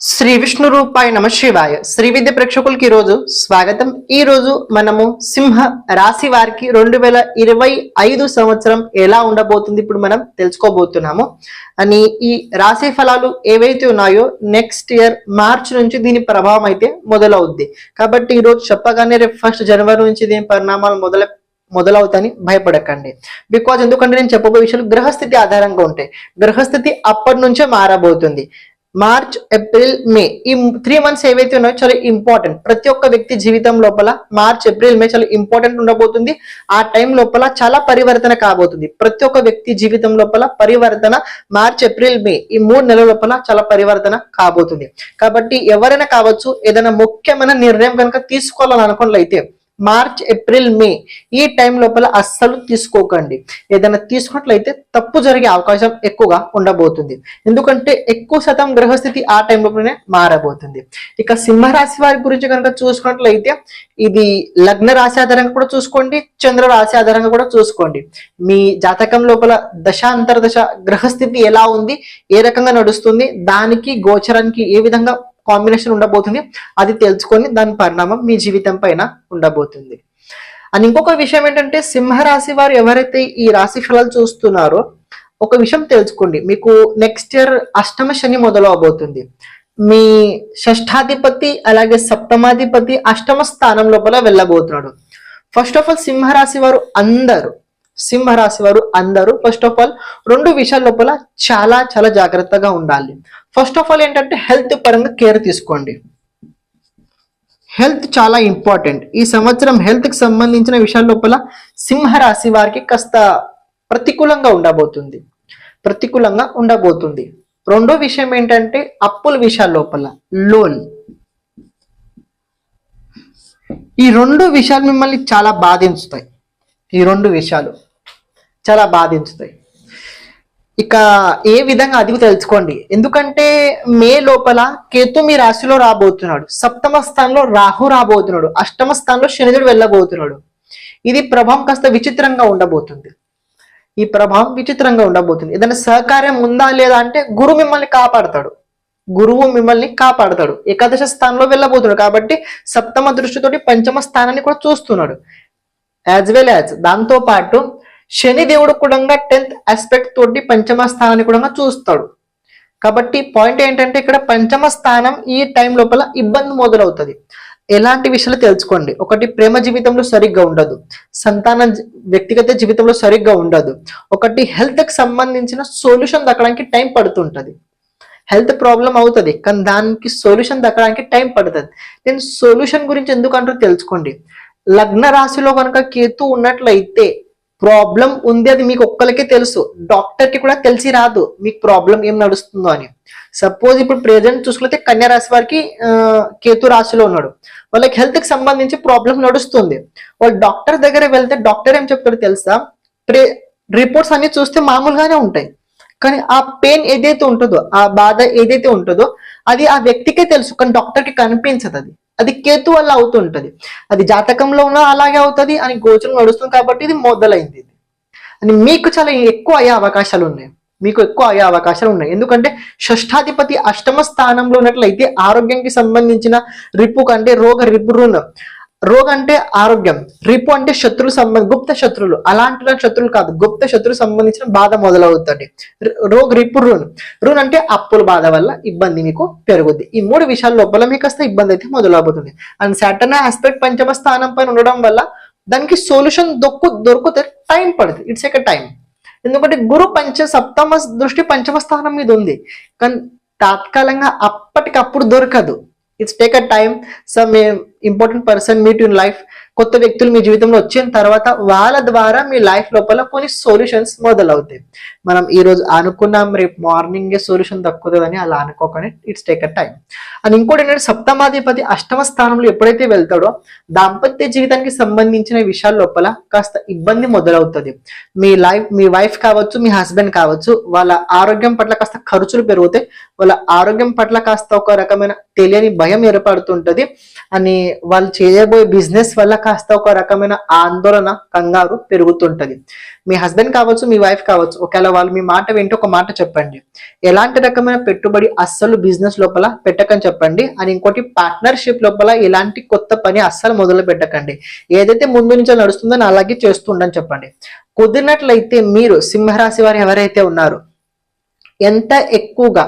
శ్రీ విష్ణు రూపాయ నమ శివాయ. శ్రీ విద్య ప్రేక్షకులకి ఈరోజు రోజు స్వాగతం. ఈ రోజు మనము సింహ రాశి వారికి రెండు వేల ఇరవై ఐదు సంవత్సరం ఎలా ఉండబోతుంది ఇప్పుడు మనం తెలుసుకోబోతున్నాము. అని ఈ రాశి ఫలాలు ఏవైతే ఉన్నాయో నెక్స్ట్ ఇయర్ మార్చ్ నుంచి దీని ప్రభావం అయితే మొదలవుద్ది. కాబట్టి ఈ రోజు చెప్పగానే రేపు ఫస్ట్ జనవరి నుంచి దీని పరిణామాలు మొదల మొదలవుతాయని భయపడకండి. బికాజ్ ఎందుకంటే నేను చెప్పబోయే విషయాలు గ్రహస్థితి ఆధారంగా ఉంటాయి. గ్రహస్థితి అప్పటి నుంచే మారబోతుంది. March April May. ఈ త్రీ మంత్స్ ఏవైతే ఉన్నాయో చాలా ఇంపార్టెంట్ ప్రతి ఒక్క వ్యక్తి జీవితం లోపల మార్చ్ ఏప్రిల్ మే చాలా ఇంపార్టెంట్ ఉండబోతుంది. ఆ టైం లోపల చాలా పరివర్తన కాబోతుంది. ప్రతి ఒక్క వ్యక్తి జీవితం లోపల పరివర్తన మార్చ్ ఏప్రిల్ మే. ఈ మూడు నెలల లోపల చాలా పరివర్తన కాబోతుంది. కాబట్టి ఎవరైనా కావచ్చు ఏదైనా ముఖ్యమైన నిర్ణయం కనుక తీసుకోవాలని అనుకున్నట్లయితే మార్చ్ ఏప్రిల్ మే. ఈ టైం లోపల అస్సలు తీసుకోకండి. ఏదైనా తీసుకున్నట్లయితే తప్పు జరిగే అవకాశం ఎక్కువగా ఉండబోతుంది. ఎందుకంటే ఎక్కువ శాతం గ్రహస్థితి ఆ టైం లోపలనే మారబోతుంది. ఇక సింహరాశి వారి గురించి కనుక చూసుకున్నట్లయితే ఇది లగ్న రాశి ఆధారంగా కూడా చూసుకోండి చంద్ర రాశి ఆధారంగా కూడా చూసుకోండి. మీ జాతకం లోపల దశాంతర దశ గ్రహస్థితి ఎలా ఉంది ఏ రకంగా నడుస్తుంది దానికి గోచరానికి ఏ విధంగా కాంబినేషన్ ఉండబోతుంది. అది తెలుసుకొని దాని పరిణామం మీ జీవితం పైన ఉండబోతుంది. అండ్ ఇంకొక విషయం ఏంటంటే సింహరాశి వారు ఎవరైతే ఈ రాశి ఫలాలు చూస్తున్నారో ఒక విషయం తెలుసుకోండి. మీకు నెక్స్ట్ ఇయర్ అష్టమ శని మొదలవబోతుంది. మీ షష్ఠాధిపతి అలాగే సప్తమాధిపతి అష్టమ స్థానం లోపల వెళ్ళబోతున్నాడు. ఫస్ట్ ఆఫ్ ఆల్ సింహరాశి వారు అందరూ సింహరాశి వారు అందరూ ఫస్ట్ ఆఫ్ ఆల్ రెండు విషయాల లోపల చాలా చాలా జాగ్రత్తగా ఉండాలి. ఫస్ట్ ఆఫ్ ఆల్ ఏంటంటే హెల్త్ పరంగా కేర్ తీసుకోండి. హెల్త్ చాలా ఇంపార్టెంట్ ఈ సంవత్సరం హెల్త్కి సంబంధించిన విషయాల లోపల సింహరాశి వారికి కాస్త ప్రతికూలంగా ఉండబోతుంది. ప్రతికూలంగా ఉండబోతుంది. రెండో విషయం ఏంటంటే అప్పుల విషయాల లోపల లోన్ ఈ రెండు విషయాలు మిమ్మల్ని చాలా బాధించుతాయి. ఈ రెండు విషయాలు చాలా బాధించుతాయి. ఇక ఏ విధంగా అది తెలుసుకోండి. ఎందుకంటే మే లోపల కేతు మీ రాశిలో రాబోతున్నాడు. సప్తమ స్థానంలో రాహు రాబోతున్నాడు. అష్టమ స్థానంలో శనిదుడు వెళ్ళబోతున్నాడు. ఇది ప్రభావం కాస్త విచిత్రంగా ఉండబోతుంది. ఈ ప్రభావం విచిత్రంగా ఉండబోతుంది. ఏదైనా సహకార్యం ఉందా లేదా అంటే గురువు మిమ్మల్ని కాపాడతాడు. గురువు మిమ్మల్ని కాపాడతాడు. ఏకాదశ స్థానంలో వెళ్ళబోతున్నాడు కాబట్టి సప్తమ దృష్టితోటి పంచమ స్థానాన్ని కూడా చూస్తున్నాడు. యాజ్ వెల్ యాజ్ దాంతో పాటు శని దేవుడు కూడా టెన్త్ ఆస్పెక్ట్ తోటి పంచమ స్థానాన్ని కూడా చూస్తాడు. కాబట్టి పాయింట్ ఏంటంటే ఇక్కడ పంచమ స్థానం ఈ టైం లోపల ఇబ్బంది మొదలవుతుంది. ఎలాంటి విషయాలు తెలుసుకోండి. ఒకటి ప్రేమ జీవితంలో సరిగ్గా ఉండదు. సంతాన వ్యక్తిగత జీవితంలో సరిగ్గా ఉండదు. ఒకటి హెల్త్కి సంబంధించిన సొల్యూషన్ దక్కడానికి టైం పడుతుంటది. హెల్త్ ప్రాబ్లం అవుతుంది కానీ దానికి సొల్యూషన్ దక్కడానికి టైం పడుతుంది. నేను సొల్యూషన్ గురించి ఎందుకంటారు తెలుసుకోండి. లగ్న రాశిలో కనుక కేతు ఉన్నట్లయితే ప్రాబ్లం ఉంది అది మీకు ఒక్కరికే తెలుసు. డాక్టర్కి కూడా తెలిసి రాదు మీకు ప్రాబ్లం ఏం నడుస్తుందో అని. సపోజ్ ఇప్పుడు ప్రెజెంట్ చూసుకుంటే కన్యా రాశి వారికి కేతు రాశిలో ఉన్నాడు. వాళ్ళకి హెల్త్కి సంబంధించి ప్రాబ్లం నడుస్తుంది. వాళ్ళు డాక్టర్ దగ్గర వెళ్తే డాక్టర్ ఏం చెప్తాడు తెలుసా? ప్రే రిపోర్ట్స్ అన్ని చూస్తే మామూలుగానే ఉంటాయి. కానీ ఆ పెయిన్ ఏదైతే ఉంటుందో ఆ బాధ ఏదైతే ఉంటుందో అది ఆ వ్యక్తికే తెలుసు. కానీ డాక్టర్కి కనిపించదు అది. అది కేతు వల్ల అవుతుంటది. అది జాతకంలో ఉన్నా అలాగే అవుతుంది అని గోచరం నడుస్తుంది కాబట్టి ఇది మొదలైంది ఇది. అని మీకు చాలా ఎక్కువ అయ్యే అవకాశాలు ఉన్నాయి. మీకు ఎక్కువ అయ్యే అవకాశాలు ఉన్నాయి. ఎందుకంటే షష్ఠాధిపతి అష్టమ స్థానంలో ఉన్నట్లయితే ఆరోగ్యానికి సంబంధించిన రిపు కంటే రోగ రిపురును రోగ అంటే ఆరోగ్యం. రిపు అంటే శత్రులు సంబంధ గుప్త శత్రులు. అలాంటి శత్రులు కాదు. గుప్త శత్రువు సంబంధించిన బాధ మొదలవుతుంది. రోగ్ రోగ రిపు రుణ్. రుణ్ అంటే అప్పుల బాధ వల్ల ఇబ్బంది మీకు పెరుగుద్ది. ఈ మూడు విషయాల లోపల మీకు వస్తే ఇబ్బంది అయితే మొదలవుతుంది అండ్ సాటర్న్ ఆస్పెక్ట్ పంచమ స్థానం పైన ఉండడం వల్ల దానికి సొల్యూషన్ దొక్కు దొరికితే టైం పడుతుంది. ఇట్స్ ఎక్ టైం. ఎందుకంటే గురు పంచ సప్తమ దృష్టి పంచమ స్థానం మీద ఉంది. కానీ తాత్కాలికంగా అప్పటికప్పుడు దొరకదు. It's take a time. Some important person meet in life కొత్త వ్యక్తులు మీ జీవితంలో వచ్చిన తర్వాత వాళ్ళ ద్వారా మీ లైఫ్ లోపల కొన్ని సొల్యూషన్స్ మొదలవుతాయి. మనం ఈ రోజు అనుకున్నాం రేపు మార్నింగే సొల్యూషన్ దక్కుతుందని అలా అనుకోకనే it's take a time and ఇంకోటి ఏంటంటే సప్తమాధిపతి అష్టమ స్థానంలో ఎప్పుడైతే వెళ్తాడో దాంపత్య జీవితానికి సంబంధించిన విషయాల లోపల కాస్త ఇబ్బంది మొదలవుతుంది. మీ లైఫ్ మీ వైఫ్ కావచ్చు మీ హస్బెండ్ కావచ్చు వాళ్ళ ఆరోగ్యం పట్ల కాస్త ఖర్చులు పెరుగుతాయి. వాళ్ళ ఆరోగ్యం పట్ల కాస్త ఒక రకమైన తెలియని భయం ఏర్పడుతుంటది. అని వాళ్ళు చేయబోయే బిజినెస్ వల్ల కాస్త ఒక రకమైన ఆందోళన కంగారు పెరుగుతుంటది. మీ హస్బెండ్ కావచ్చు మీ వైఫ్ కావచ్చు ఒకవేళ వాళ్ళు మీ మాట వింటే ఒక మాట చెప్పండి. ఎలాంటి రకమైన పెట్టుబడి అస్సలు బిజినెస్ లోపల పెట్టకని చెప్పండి. అని ఇంకోటి పార్ట్నర్షిప్ లోపల ఎలాంటి కొత్త పని అస్సలు మొదలు పెట్టకండి. ఏదైతే ముందు నుంచో నడుస్తుందో అలాగే చేస్తుండని చెప్పండి. కుదిరినట్లయితే మీరు సింహరాశి వారు ఎవరైతే ఉన్నారో ఎంత ఎక్కువగా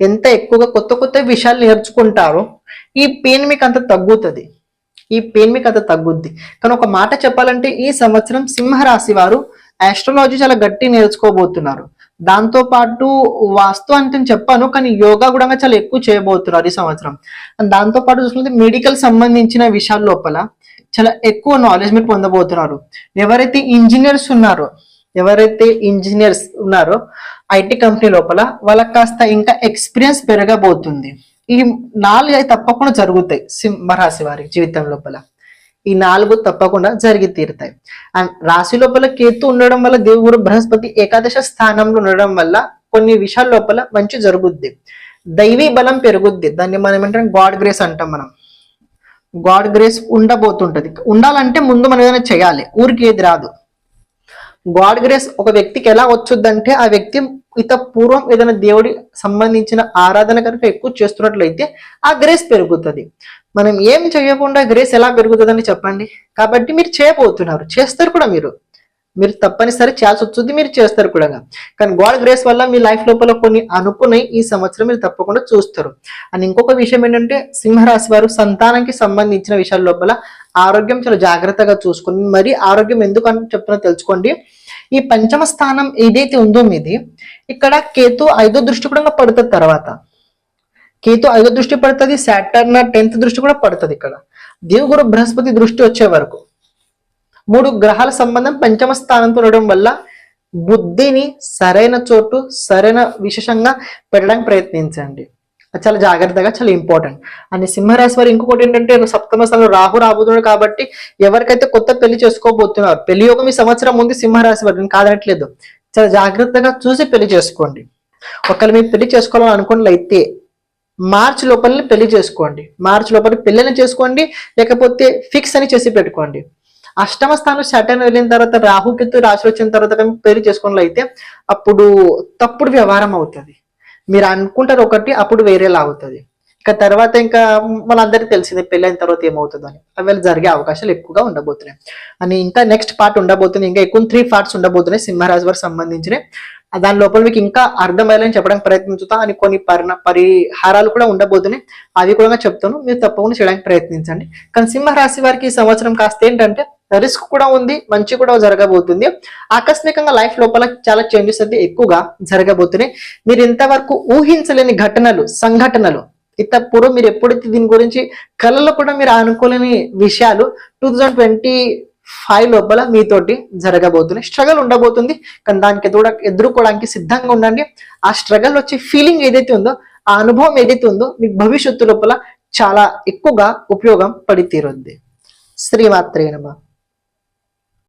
ఎంత ఎక్కువగా కొత్త కొత్త విషయాలు నేర్చుకుంటారో ఈ పెయిన్ మీకు అంత తగ్గుతుంది. ఈ పెయిన్ మీకు అంత తగ్గుద్ది. కానీ ఒక మాట చెప్పాలంటే ఈ సంవత్సరం సింహరాశి వారు ఆస్ట్రాలజీ చాలా గట్టి నేర్చుకోబోతున్నారు. దాంతో పాటు వాస్తు అంటే నేను చెప్పాను కానీ యోగా కూడా చాలా ఎక్కువ చేయబోతున్నారు ఈ సంవత్సరం. అండ్ దాంతో పాటు చూసుకుంటే మెడికల్ సంబంధించిన విషయాల లోపల చాలా ఎక్కువ నాలెడ్జ్ మీరు పొందబోతున్నారు. ఎవరైతే ఇంజనీర్స్ ఉన్నారో ఎవరైతే ఇంజనీర్స్ ఉన్నారో ఐటీ కంపెనీ లోపల వాళ్ళకి కాస్త ఇంకా ఎక్స్పీరియన్స్ పెరగబోతుంది. ఈ నాలుగు అయితే తప్పకుండా జరుగుతాయి సింహరాశి వారి జీవితం లోపల. ఈ నాలుగు తప్పకుండా జరిగి తీరుతాయి. అండ్ రాశి లోపల కేతు ఉండడం వల్ల దేవుడు బృహస్పతి ఏకాదశ స్థానంలో ఉండడం వల్ల కొన్ని విషయాల లోపల మంచి జరుగుద్ది. దైవీ బలం పెరుగుద్ది. దాన్ని మనం ఏంటంటే గాడ్ గ్రేస్ అంటాం మనం. గాడ్ గ్రేస్ ఉండబోతుంటది. ఉండాలంటే ముందు మనం ఏదైనా చేయాలి. ఊరికి ఏది రాదు. గాడ్ గ్రేస్ ఒక వ్యక్తికి ఎలా వచ్చుద్దంటే ఆ వ్యక్తి ఇత పూర్వం ఏదైనా దేవుడి సంబంధించిన ఆరాధన కనుక ఎక్కువ చేస్తున్నట్లయితే ఆ గ్రేస్ పెరుగుతుంది. మనం ఏం చేయకుండా గ్రేస్ ఎలా పెరుగుతుందని చెప్పండి? కాబట్టి మీరు చేయబోతున్నారు. చేస్తారు కూడా మీరు. మీరు తప్పనిసరి చేయాల్సి వస్తుంది మీరు చేస్తారు కూడా. కానీ గాడ్ గ్రేస్ వల్ల మీ లైఫ్ లోపల కొన్ని అనుకున్నాయి ఈ సంవత్సరం మీరు తప్పకుండా చూస్తారు. అండ్ ఇంకొక విషయం ఏంటంటే సింహరాశి వారు సంతానానికి సంబంధించిన విషయాల లోపల ఆరోగ్యం చాలా జాగ్రత్తగా చూసుకుని మరి ఆరోగ్యం ఎందుకు అని చెప్తున్నా తెలుసుకోండి. ఈ పంచమ స్థానం ఏదైతే ఉందో మీది ఇక్కడ కేతు ఐదో దృష్టి కూడా పడుతుంది తర్వాత. కేతు ఐదో దృష్టి పడుతుంది సాటర్న్ టెన్త్ దృష్టి కూడా పడుతుంది ఇక్కడ. దేవుగురు బృహస్పతి దృష్టి వచ్చే వరకు. మూడు గ్రహాల సంబంధం పంచమ స్థానంతో ఉండడం వల్ల బుద్ధిని సరైన చోటు సరైన విశేషంగా పెట్టడానికి ప్రయత్నించండి. అది చాలా జాగ్రత్తగా చాలా ఇంపార్టెంట్ అని సింహరాశి వారు ఇంకొకటి ఏంటంటే సప్తమ స్థానంలో రాహు రాబోతున్నాడు కాబట్టి ఎవరికైతే కొత్త పెళ్ళి చేసుకోబోతున్నారు పెళ్ళి యోగం ఈ సంవత్సరం ముందు సింహరాశి వారు నేను కాదనట్లేదు. చాలా జాగ్రత్తగా చూసి పెళ్ళి చేసుకోండి. ఒకవేళ మీరు పెళ్ళి చేసుకోవాలని అనుకున్నట్లయితే మార్చి లోపల పెళ్ళి చేసుకోండి. మార్చి లోపల పెళ్ళని చేసుకోండి లేకపోతే ఫిక్స్ అని చేసి పెట్టుకోండి. అష్టమ స్థానం షటన్ వెళ్ళిన తర్వాత రాహుకేతు రాశి వచ్చిన తర్వాత కనుక పెళ్ళి చేసుకున్నట్లయితే అప్పుడు తప్పుడు వ్యవహారం అవుతుంది. మీరు అనుకుంటారు ఒకటి అప్పుడు వేరేలా అవుతుంది. ఇక తర్వాత ఇంకా మనందరికీ తెలిసిందే పెళ్ళైన తర్వాత ఏమవుతుందని. అవి జరిగే అవకాశాలు ఎక్కువగా ఉండబోతున్నాయి. అని ఇంకా నెక్స్ట్ పార్ట్ ఉండబోతుంది. ఇంకా ఎక్కువ త్రీ పార్ట్స్ ఉండబోతున్నాయి సింహరాజు వారికి సంబంధించినవి. దాని లోపల మీకు ఇంకా అర్థమయ్యేలని చెప్పడానికి ప్రయత్నించుతా అని కొన్ని పరిణ పరిహారాలు కూడా ఉండబోతున్నాయి. అవి కూడా చెప్తాను. మీరు తప్పకుండా చేయడానికి ప్రయత్నించండి. కానీ సింహరాశి వారికి ఈ సంవత్సరం కాస్త ఏంటంటే రిస్క్ కూడా ఉంది మంచి కూడా జరగబోతుంది. ఆకస్మికంగా లైఫ్ లోపల చాలా చేంజెస్ అయితే ఎక్కువగా జరగబోతున్నాయి. మీరు ఇంతవరకు ఊహించలేని ఘటనలు సంఘటనలు ఇంతప్పుడు మీరు ఎప్పుడైతే దీని గురించి కళలో కూడా మీరు అనుకోలేని విషయాలు టూ థౌజండ్ ట్వంటీ ఫైవ్ లోపల మీతోటి జరగబోతుంది స్ట్రగల్ ఉండబోతుంది కానీ దానికి ఎదురు ఎదుర్కోవడానికి సిద్ధంగా ఉండండి. ఆ స్ట్రగల్ వచ్చే ఫీలింగ్ ఏదైతే ఉందో ఆ అనుభవం ఏదైతే ఉందో మీకు భవిష్యత్తు లోపల చాలా ఎక్కువగా ఉపయోగం పడి తీరుద్ది శ్రీమాత్రే నమ.